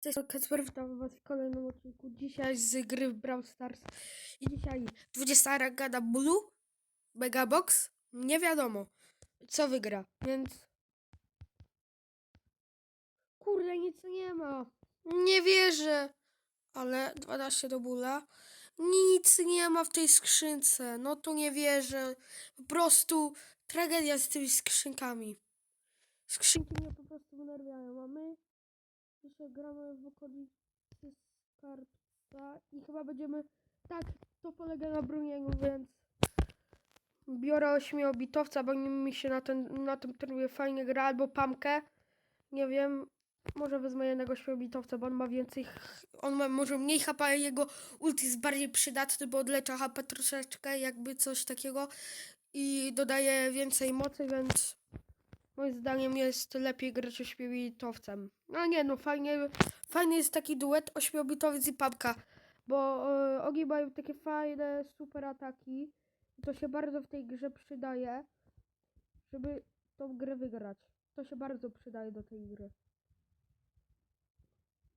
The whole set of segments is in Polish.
Cześć, Kacper, witam was w kolejnym odcinku. Dzisiaj z gry w Brawl Stars. I dzisiaj 20 rangada Blue, Megabox. Nie wiadomo, co wygra, więc... Kurde, nic nie ma. Nie wierzę. Ale 12 do Bula. Nic nie ma w tej skrzynce. No to nie wierzę. Po prostu tragedia z tymi skrzynkami. Skrzynki mnie po prostu wnerwiają, a my Dzisiaj gramy w okolicy skarbca i chyba będziemy... Tak, to polega na Bruniego, więc... Biorę ośmiobitowca, bo mi się na, ten, na tym trybie fajnie gra, albo pamkę. Nie wiem, może wezmę jednego ośmiobitowca, bo on ma więcej... On ma może mniej HP, a jego ult jest bardziej przydatny, bo odlecza HP troszeczkę, jakby coś takiego. I dodaje więcej mocy, więc... Moim zdaniem jest lepiej grać ośmiobitowcem. No nie, no fajnie, fajny jest taki duet ośmiobitowiec i papka, bo y, ogi mają takie fajne, super ataki. To się bardzo w tej grze przydaje, żeby tą grę wygrać. To się bardzo przydaje do tej gry.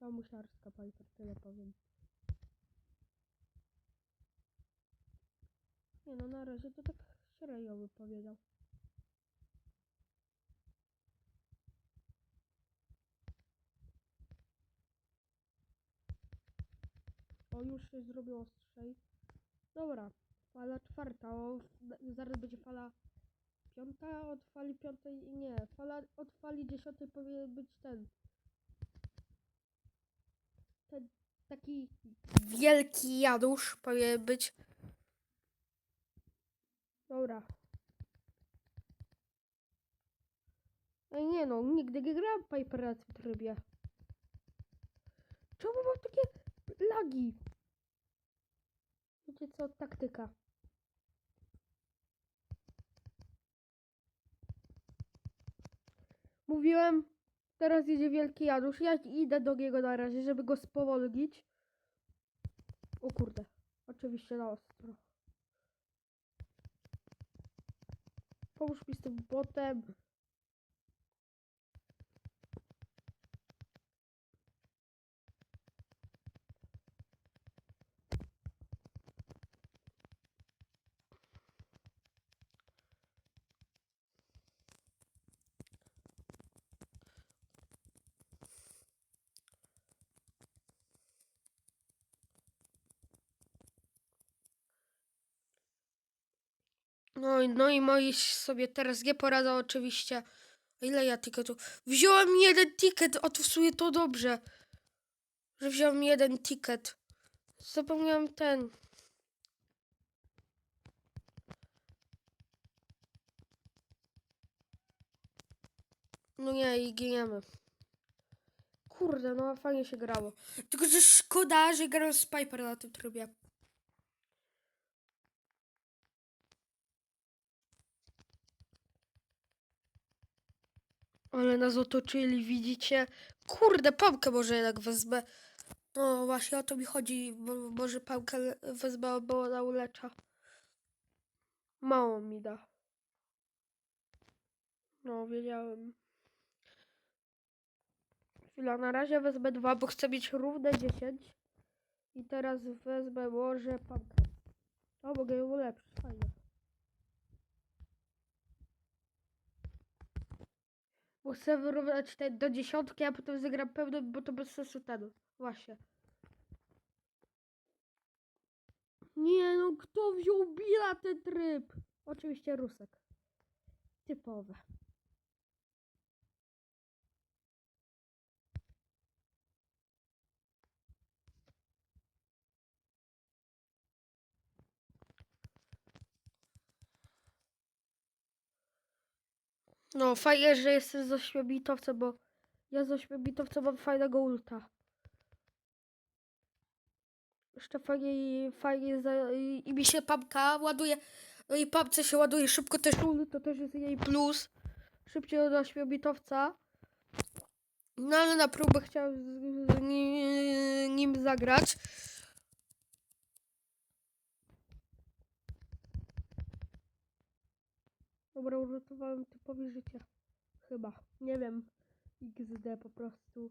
Mamusiarska Piper, tyle powiem. Nie no, na razie to tak średnio by powiedział. O, już się zrobiło ostrzej. Dobra, fala czwarta, o, zaraz będzie fala piąta, od fali piątej, nie, fala, od fali dziesiątej powinien być ten. Ten taki wielki jadusz powinien być. Dobra. Ej, nie no, nigdy nie grałem Piper na tym trybie. Czemu mam takie lagi? Wiecie co, taktyka. Mówiłem, teraz jedzie wielki Janusz. Ja idę do niego na razie, żeby go spowolnić. O kurde, oczywiście na ostro. Pomóż mi z tym botem. No, no i moi sobie teraz nie poradzą oczywiście. A Ile ja tiketów? Wziąłem jeden ticket, o to w sumie to dobrze. Że wziąłem jeden ticket. Zapomniałem ten. No nie, i giniemy. Kurde, no fajnie się grało. Tylko, że szkoda, że gram z Piper na tym trybie. Ale nas otoczyli, widzicie? Kurde, pałkę może jednak wezmę. No właśnie o to mi chodzi, bo może pałkę wezmę, bo ona ulecza. Mało mi da. No, wiedziałem. Chwila, na razie wezmę dwa, bo chcę mieć równe 10. I teraz wezmę może pałkę. O, mogę ją ulepszyć, fajnie. Chcę wyrównać te do dziesiątki, a potem zagram pełno, bo to bez sensu ten. Właśnie. Nie no, kto wziął Billa ten tryb? Oczywiście Rusek. Typowe. No, fajnie, że jestem z ośmiobitowcem, bo ja z ośmiobitowcem mam fajnego ulta. Jeszcze fajnie, fajnie za, i, i mi się pamka ładuje, no i pamce się ładuje szybko też ult, to też jest jej plus. Szybciej od ośmiobitowca. No ale na próbę chciałem z, z ni- nim zagrać. Dobra, uratowałem typowi życie. Chyba. Nie wiem. XD po prostu.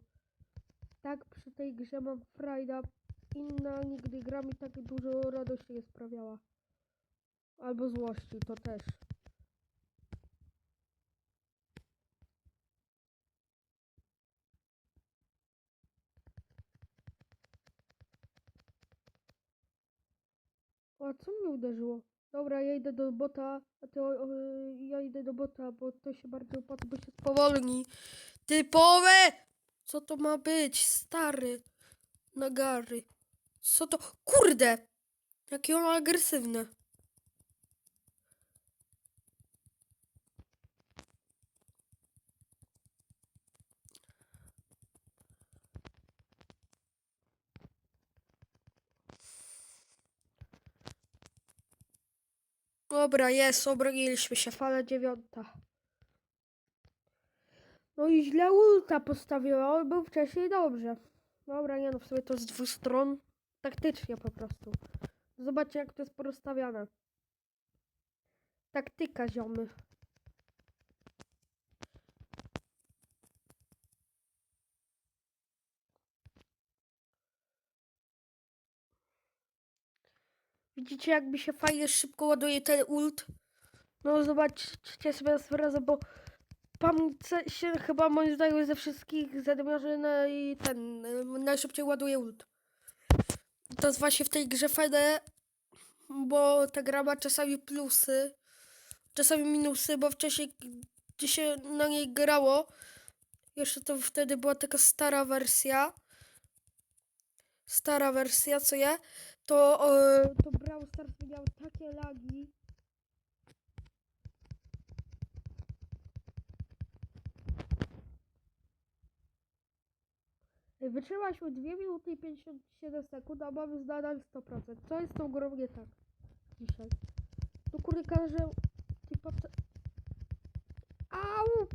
tak przy tej grze mam frajda. Inna nigdy gra mi tak dużo radości nie sprawiała. Albo złości, to też. O, co mnie uderzyło? Dobra, ja idę do bota, a ty, o, o, ja idę do bota, bo to się bardziej opłaca, bo się spowolni. Typowe! Co to ma być? Stary. Nagary. Co to? Kurde! Jakie on agresywne. Dobra, jest, obroniliśmy się, fala dziewiąta. No i źle ulta postawiła, on był wcześniej dobrze. Dobra, nie no, w sumie to z dwóch stron. Taktycznie po prostu. Zobaczcie, jak to jest porozstawiane. Taktyka, ziomy. Widzicie, jakby się fajnie szybko ładuje ten ult? No zobaczcie sobie raz razem, bo ce- się chyba moim zdaniem ze wszystkich zadmiarzy na i ten najszybciej ładuje ult. To jest właśnie w tej grze fajne, bo ta gra ma czasami plusy, czasami minusy, bo wcześniej gdy się na niej grało, jeszcze to wtedy była taka stara wersja, stara wersja, co ja, to, to Brawl Stars miał takie lagi, Wytrzymaśmy 2 minuty i 57 sekund, a mamy nadal 100%. Co jest tą grą nie tak dzisiaj? No kurde, każę... Ty powta... Au!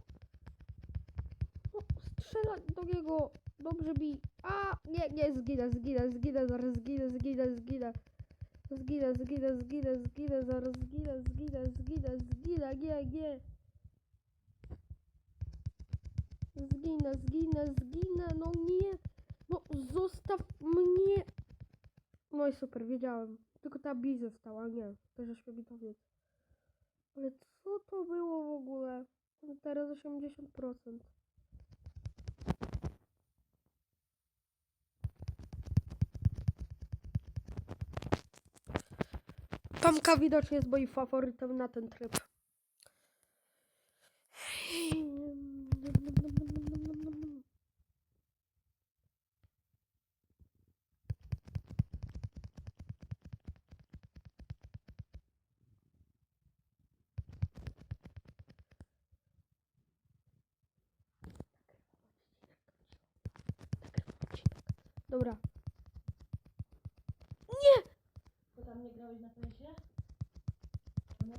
No, strzelać do niego. Dobrze mi. A! Nie, nie, zginę, zginę, zginę, zaraz zginę, zginę, zginę. Zginę, zginę, zginę, zginę, zaraz zginę, zginę, zginę, zginę, nie, nie. Zginę, zginę, zginę, no nie. No zostaw mnie. No i super, wiedziałem. Tylko ta bi została, nie. To żeśmy mi to wiedzieć. Ale co to było w ogóle? Teraz 80%. Pamka widocznie jest moim faworytem na ten tryb. Dobra. Bo tam nie PS-ie? No,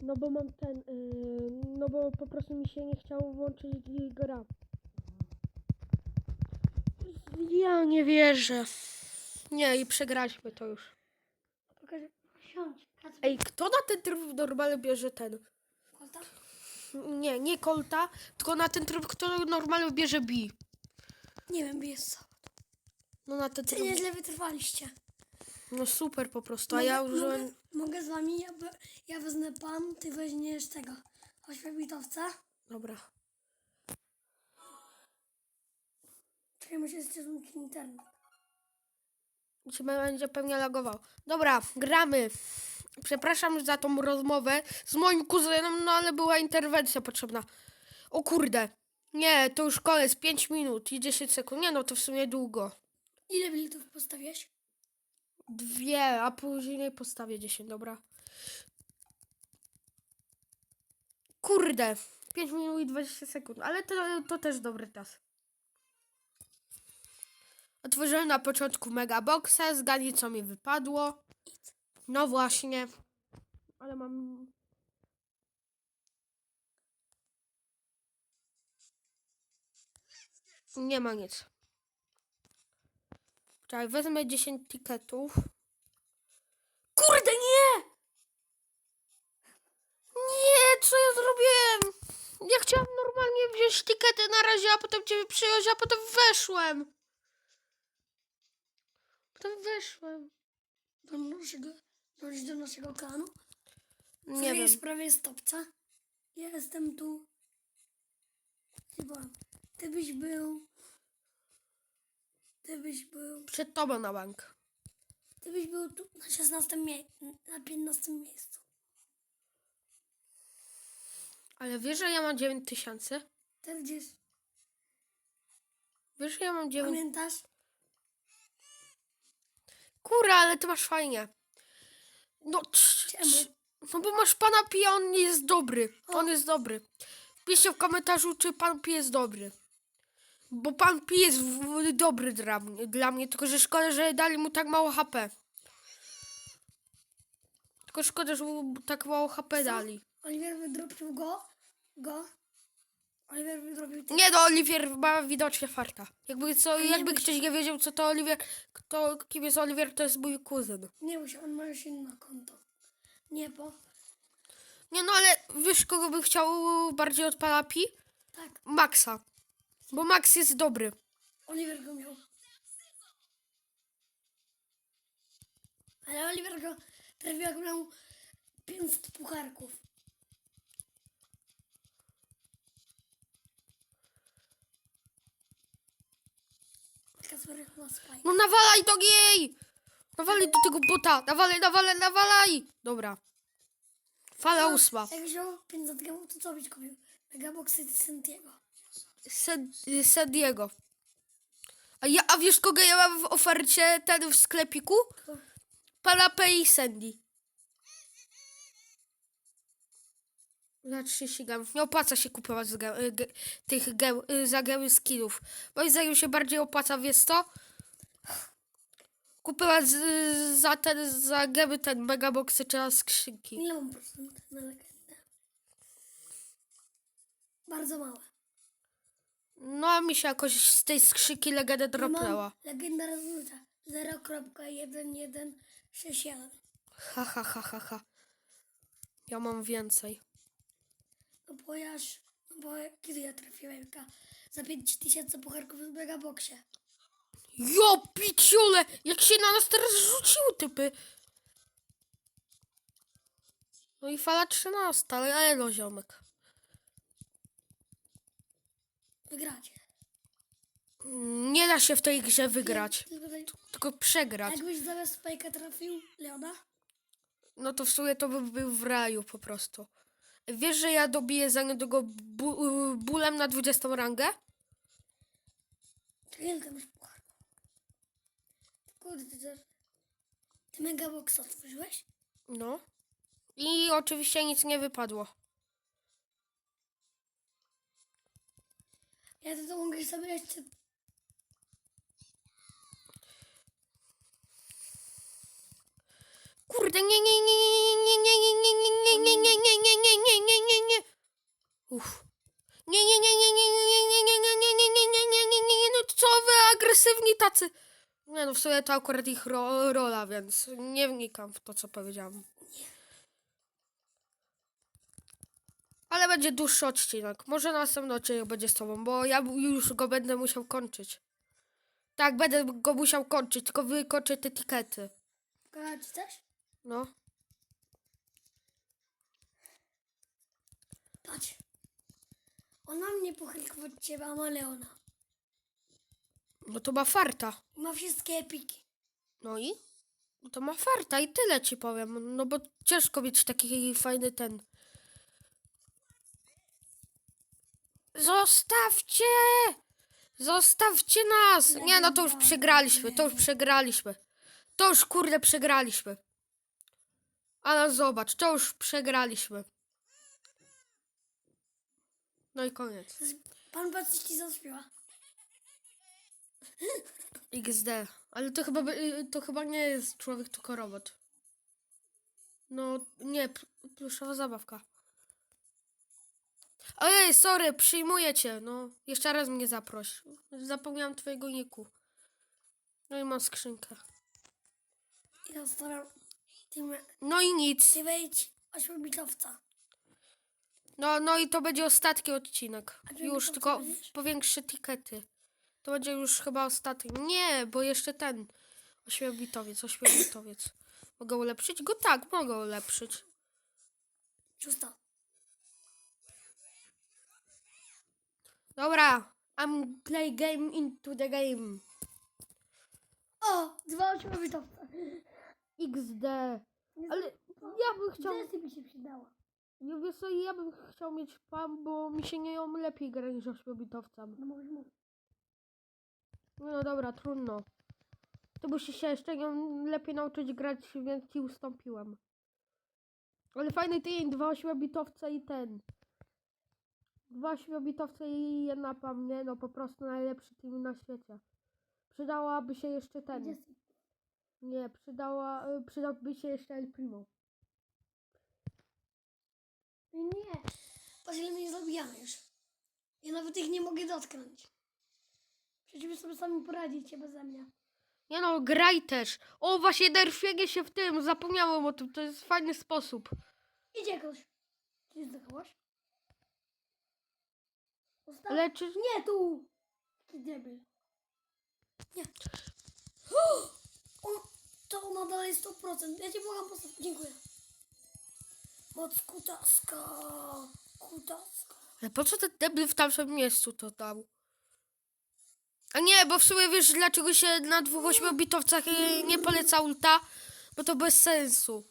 No bo mam ten, yy, no bo po prostu mi się nie chciało włączyć gra. Ja nie wierzę. Nie, i przegraliśmy to już. Pokażę. Siądź. Kacper. Ej, kto na ten tryb normalnie bierze ten? Kolta? Nie, nie Colta, tylko na ten tryb, kto normalnie bierze B. Nie wiem, jest co. No na ten Ty tryb. nieźle wytrwaliście. No super po prostu, a ja mogę, użyłem... mogę z wami, ja, ja wezmę pan, ty weźmiesz tego. Ośmiobitowca. Dobra. Czekaj, muszę ściągnąć internet. Cię będzie pewnie lagował. Dobra, gramy. Przepraszam za tą rozmowę z moim kuzynem, no ale była interwencja potrzebna. O kurde. Nie, to już koniec. 5 minut i 10 sekund. Nie no, to w sumie długo. Ile bilitów postawiłeś? Dwie, a później postawię 10, dobra. Kurde. 5 minut i 20 sekund, ale to, to też dobry czas. Otworzyłem na początku megaboxa, zgadnij co mi wypadło. No właśnie. Ale mam... Nie ma nic. Czekaj, wezmę 10 tiketów. Kurde, nie! Nie, co ja zrobiłem? Ja chciałam normalnie wziąć tikety na razie, a potem cię przyjąć, a potem weszłem. Potem weszłem. Do naszego, dążyć do naszego klanu. Nie wiem. jest prawie stopca. Ja jestem tu. Byłam? Ty byś był. Ty byś był. Przed tobą na bank. Ty byś był tu na 16 miejscu. Na 15 miejscu. Ale wiesz, że ja mam 9 tysięcy? Ty gdzieś. Wiesz, że ja mam 9... Pamiętasz? Kurwa, ale ty masz fajnie. No, cz- Czemu? cz- no bo masz pana Pija, on nie jest dobry. On jest dobry. Piszcie w komentarzu, czy pan Pi jest dobry. Bo pan Pi jest w- dobry dla mnie, dla mnie, tylko że szkoda, że dali mu tak mało HP. Tylko szkoda, że mu tak mało HP dali. Oliwier wydropił go. Go. Oliwier wydropił ty. Nie no, Oliwier ma widocznie farta. Jakby, co, jakby ktoś nie wiedział, co to Oliwier, kto, kim jest Oliwier, to jest mój kuzyn. Nie musiał, on ma już inne konto. Nie, bo. Nie no, ale wiesz, kogo bym chciał bardziej od pana Pi? Tak, Maxa. Bo Max jest dobry. Oliver go miał. Ale Oliver go trafił jak miał 500 pucharków. No nawalaj do niej! Nawalaj do tego bota! Nawalaj, nawalaj, nawalaj! Dobra. Fala ósma. Jak wziął 500 gemów, to co byś kupił? Megaboxy Santiago. San- y, San Diego. A, ja, a wiesz, kogo ja mam w ofercie ten w sklepiku? Palapę i Sandy. Za 30 gemów. Nie opłaca się kupować z ge, y, ge, tych gem, y, za gemy skinów. Moim zdaniem się bardziej opłaca, wiesz co? Kupować z, za ten, za gemy ten megaboxy czy na skrzynki. Ile mam procent na legendę? Bardzo małe. No a mi się jakoś z tej skrzynki legendę Ja dropnęła. legenda rezulta 0.1167. Ha, ha, ha, ha, ha. Ja mam więcej. No bo ja, no bo kiedy ja trafiłem ka- za 5000 pucharków w Megaboxie. Jo, piciule! Jak się na nas teraz rzuciły typy. No i fala 13, ale elo, ziomek. Wygracie. Nie da się w tej grze wygrać, Tylko tak- tylko przegrać. Jakbyś zamiast spajka trafił Leona? No to w sumie to bym był w raju po prostu. Wiesz, że ja dobiję za niedługo bu bólem na 20 rangę? Ty masz pucharków? Kurde, ty. Ty Megabox otworzyłeś? No. I oczywiście nic nie wypadło. Ja to, mogę sobie jeszcze... Kurde, nie, nie, nie, nie, nie, nie, nie, nie, nie, nie, nie, nie, nie, nie, nie, nie, nie, nie. Uff. Nie, nie, nie, nie, nie, nie, nie, nie, nie, nie, nie, nie, nie, nie, nie, nie, no co wy agresywni tacy. Nie no, w sumie to akurat ich ro rola, więc nie wnikam w to, co powiedziałam. Ale będzie dłuższy odcinek. Może następny odcinek będzie z tobą, bo ja już go będę musiał kończyć. Tak, będę go musiał kończyć, tylko wykończę te tikety. Ci coś? No. Patrz. Ona mnie pucharków od ciebie, a ma Leona. No to ma farta. Ma wszystkie epiki. No i? No to ma farta i tyle ci powiem. No bo ciężko mieć taki fajny ten. Zostawcie! Zostawcie nas! Nie, no to już przegraliśmy, to już przegraliśmy. To już kurde przegraliśmy. Ale zobacz, to już przegraliśmy. No i koniec. Pan Patrz ci zaśpiewa. XD. Ale to chyba, by- to chyba nie jest człowiek, tylko robot. No, nie, pl- pluszowa zabawka. Ojej, sorry, przyjmuję cię. No, jeszcze raz mnie zaproś. Zapomniałam twojego niku. No i mam skrzynkę. To staram... Ty, me- No i nic. ty wejdź ośmiobitowca. No, no i to będzie ostatni odcinek. A Już, tylko powiedziesz? powiększy tikety. To będzie już chyba ostatni. Nie, bo jeszcze ten. Ośmiobitowiec, ośmiobitowiec. Mogę ulepszyć go? Tak, mogę ulepszyć. Szósta. Dobra. I'm play game into the game. O, dwa ośmiobitowce. XD. Ale ja bym chciał... Jessie by się przydała. Nie wiesz co, ja bym chciał mieć pam, bo mi się nie ją lepiej gra niż ośmiobitowcem. No możesz mówić. No dobra, trudno. Ty musisz się jeszcze nią lepiej nauczyć grać, więc ci ustąpiłem. Ale fajny tydzień, dwa ośmiobitowce i ten. Dwa ośmiobitowce i jedna pam, nie no, po prostu najlepszy team na świecie. Przydałaby się jeszcze ten. Nie, przydała, y, przydałby się jeszcze El Primo. Nie. Patrz ile mnie zabijamy już. Ja nawet ich nie mogę dotknąć. Przecież sobie sami poradzicie beze mnie. Nie no, graj też. O, właśnie nerfienie się w tym, zapomniałem o tym, to jest fajny sposób. Idzie jakoś. Ty zdechłaś? Ostatni. Leczysz... Nie tu! Ty debil. Nie. On, to ona dalej 100%. Ja cię błagam, postaw. Dziękuję. Moc kutaska. Kutaska. Ale po co ten debil w tamtym miejscu to dał? A nie, bo w sumie wiesz dlaczego się na dwóch ośmiobitowcach nie poleca ulta? Bo to bez sensu.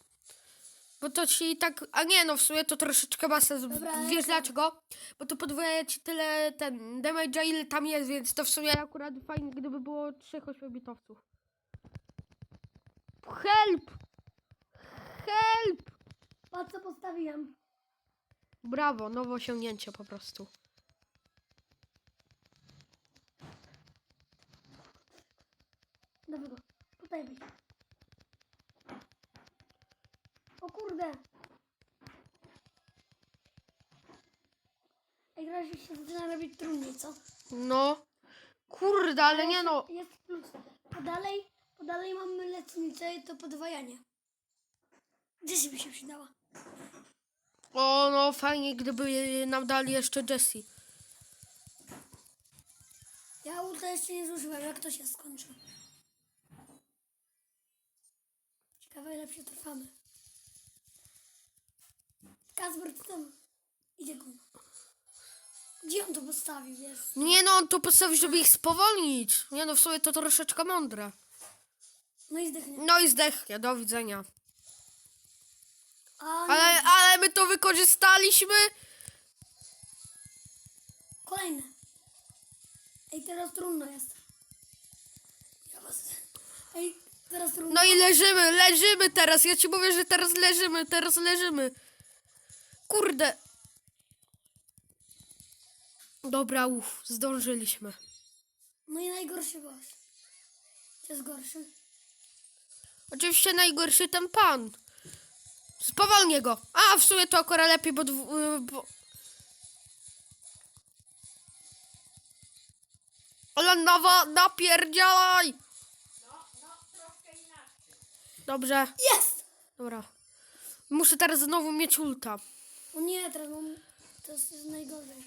Bo to ci tak... A nie, no w sumie to troszeczkę ma sens. Dobra, Wiesz lecę. dlaczego? Bo to podwoja ci tyle ten damage'a ile tam jest, więc to w sumie akurat fajnie gdyby było trzech ośmiobitowców. Help! Help! Patrz co postawiłem. Brawo, nowe osiągnięcie po prostu. Go. Tutaj być. O kurde. Ej, teraz już się zaczyna robić trudniej, co? No. Kurde, ale nie no. Jest plus. A dalej, a dalej mamy lecznicę i to podwajanie. Gdzie by się przydała? O, no fajnie, gdyby nam dali jeszcze Jessie. Ja ulta jeszcze nie zużyłem, jak to się skończy. Ciekawe ile przetrwamy. Tam. Idzie go. Gdzie on to postawił, jest? Nie no, on to postawił, żeby ich spowolnić. Nie no, w sumie to troszeczkę mądre. No i zdechnie. No i zdechnie, do widzenia. A nie, Ale, ale my to wykorzystaliśmy. kolejne. Ej, teraz trudno jest. Ja was... Ej, teraz trudno. No i leżymy, leżymy teraz. Ja ci mówię, że teraz leżymy, teraz leżymy. Kurde. Dobra, uff, zdążyliśmy. No i najgorszy gość. Co jest gorszy? Oczywiście najgorszy ten pan. Spowolnię go. A, w sumie to akurat lepiej, bo... dwu- y, bo... Ale nowa, napierdziałaj! Dobrze, Jest! dobra. Muszę teraz znowu mieć ulta. O nie, teraz mam... To jest najgorzej.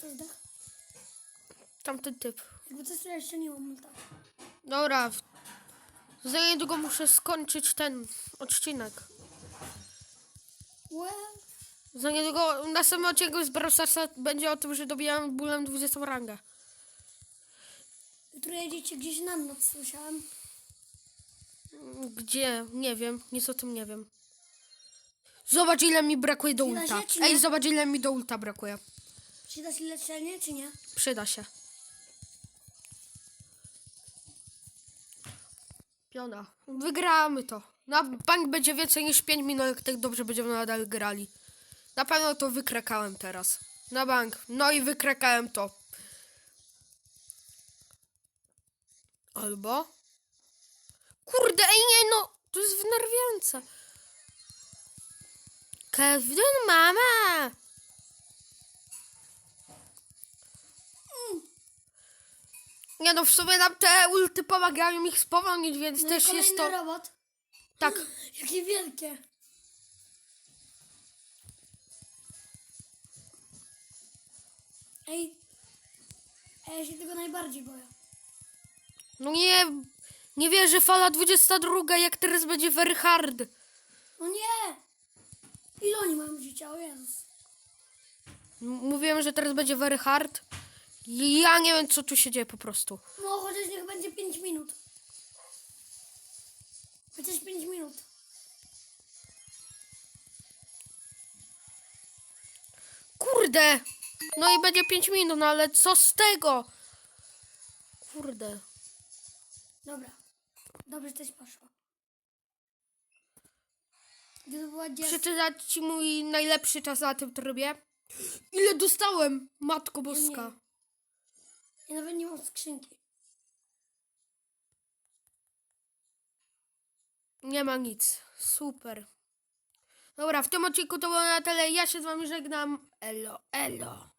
To jest dech. Tamten typ. Jakby coś, ja jeszcze nie mam ulta. Dobra. w- Za niedługo muszę skończyć ten odcinek. Łe. Za niedługo następny odcinek z Brawl Starsa będzie o tym, że dobijam bólem 20 rangę. Jutro jedziecie gdzieś na noc, słyszałem. Gdzie? Nie wiem, nic o tym nie wiem. Zobacz ile mi brakuje do Przyda ulta. się, czy nie? Ej, zobacz ile mi do ulta brakuje. Przyda się leczenie, czy nie? Przyda się. Piona. Wygramy to. Na bank będzie więcej niż 5 minut, jak tak dobrze będziemy nadal grali. Na pewno to wykrakałem teraz. Na bank. No i wykrakałem to. Albo... Kurde, ej nie no! To jest wnerwiające. Kevin, mama! Mm. Nie no, w sumie nam te ulty pomagają ich spowolnić, więc No też jest to... robot. Tak, Jakie wielkie. Ej, ja się tego najbardziej boję. no nie... Nie wierzę, fala 22, jak teraz będzie very hard. No nie! Ile oni mają życia? O Jezus. M- Mówiłem, że teraz będzie very hard. Ja nie wiem, co tu się dzieje po prostu. No chociaż niech będzie 5 minut. Chociaż 5 minut. Kurde! No i będzie 5 minut, no ale co z tego? Kurde. Dobra. Dobrze też poszło. Przeczytać ci mój najlepszy czas na tym trybie? Ile dostałem, Matko Boska? Ja nawet nie mam skrzynki. Nie ma nic. Super. Dobra, w tym odcinku to było na tyle. Ja się z wami żegnam. Elo, elo.